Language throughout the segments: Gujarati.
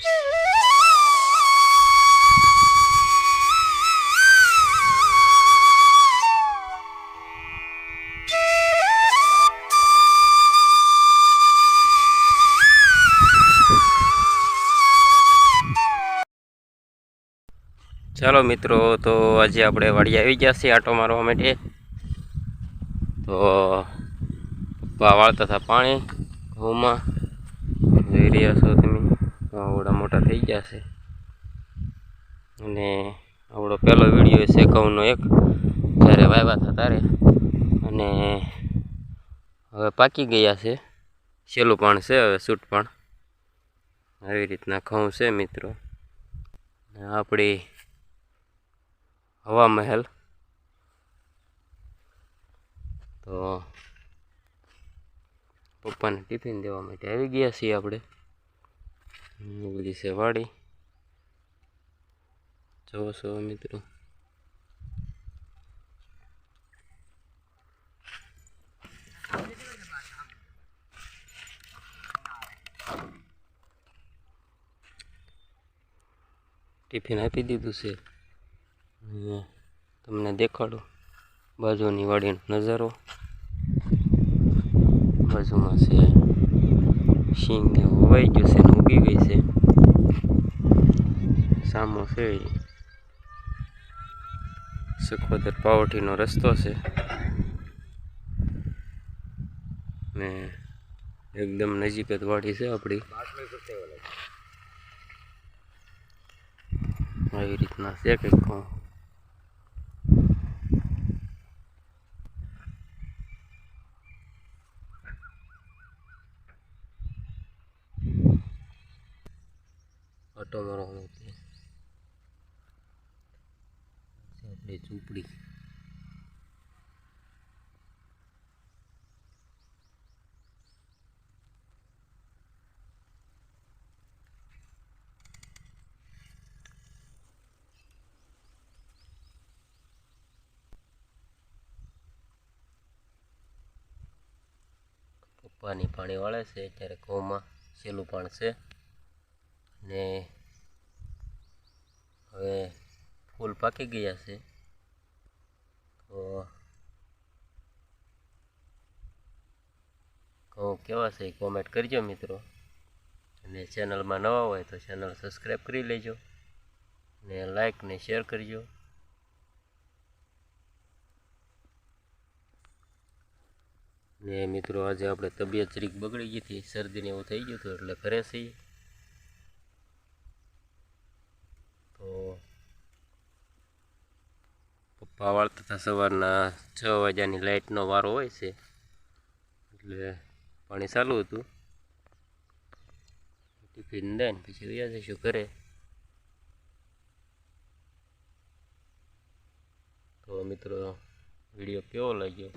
ચાલો મિત્રો, તો આજે આપણે વાડી આવી ગયા છીએ આટો મારવા માટે. તો પપ્પા વાળતા હતા પાણી, ઘઉંમાં. જોઈ રહ્યા છો તમે. આવડા મોટા થઈ ગયા છે. અને આવડો પહેલો વીડિયો છે ઘઉંનો એક, જ્યારે વાવ્યા હતા ત્યારે અને હવે પાકી ગયા છે. છેલ્લું પણ છે, હવે સૂટ પણ. આવી રીતના ઘઉં છે મિત્રો. આપણી હવા મહેલ. તો પપ્પાને ટિફિન દેવા માટે આવી ગયા છીએ આપણે. બધી છે વાડી. જોવો છો મિત્રો. ટિફિન આપી દીધું છે. તમને દેખાડું. બાજુની વાડીનો નજારો. બાજુમાં છે શીંગ વવાઈ ગયું છે ને ઉગી છે સામો છે સુખોદર પાવઠીનો રસ્તો છે ને એકદમ નજીક જ વાડી છે આપણી આવી રીતના છે કંઈક આટો મારવાનો છે આપણી ઝૂંપડી. પપ્પાની પાણી વાળે છે, અત્યારે ઘઉંમાં, છેલ્લું પણ છે. ને હવે ફૂલ પાકી ગયા છે. તો કહું કેવા છે કોમેન્ટ કરજો મિત્રો. અને ચેનલમાં નવા હોય તો ચેનલ સબસ્ક્રાઈબ કરી લેજો. ને લાઈક ને શેર કરજો. ને મિત્રો આજે આપણે તબિયત જરીક બગડી ગઈ હતી. શરદીને એવું થઈ ગયું હતું એટલે ઘરે છીએ. તો પપ્પા વાળતા સવારના છ વાગ્યાની લાઇટનો વારો હોય છે, એટલે પાણી ચાલુ હતું. ટિફિન દઈને પછી વ્યા જઈશું ઘરે. તો મિત્રો, વીડિયો કેવો લાગ્યો?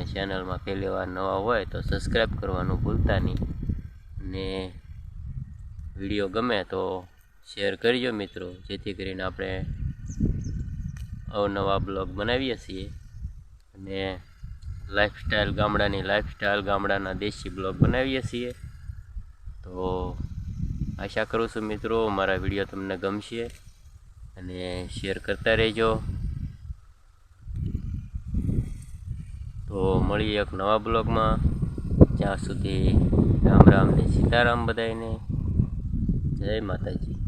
અને ચેનલમાં પહેલી વાર નવા હોય તો સબસ્ક્રાઈબ કરવાનું ભૂલતા નહીં. ને વીડિયો ગમે તો શેર કરજો મિત્રો, જેથી કરીને આપણે અવનવા બ્લોગ બનાવીએ છીએ. અને લાઈફસ્ટાઈલ ગામડાની લાઈફસ્ટાઈલ ગામડાના દેશી બ્લોગ બનાવીએ છીએ. તો આશા કરું છું મિત્રો, મારા વીડિયો તમને ગમશે. અને શેર કરતા રહેજો. તો મળીએ એક નવા બ્લોગમાં. જ્યાં સુધી રામ રામ ને સીતારામ બધાને જય માતાજી.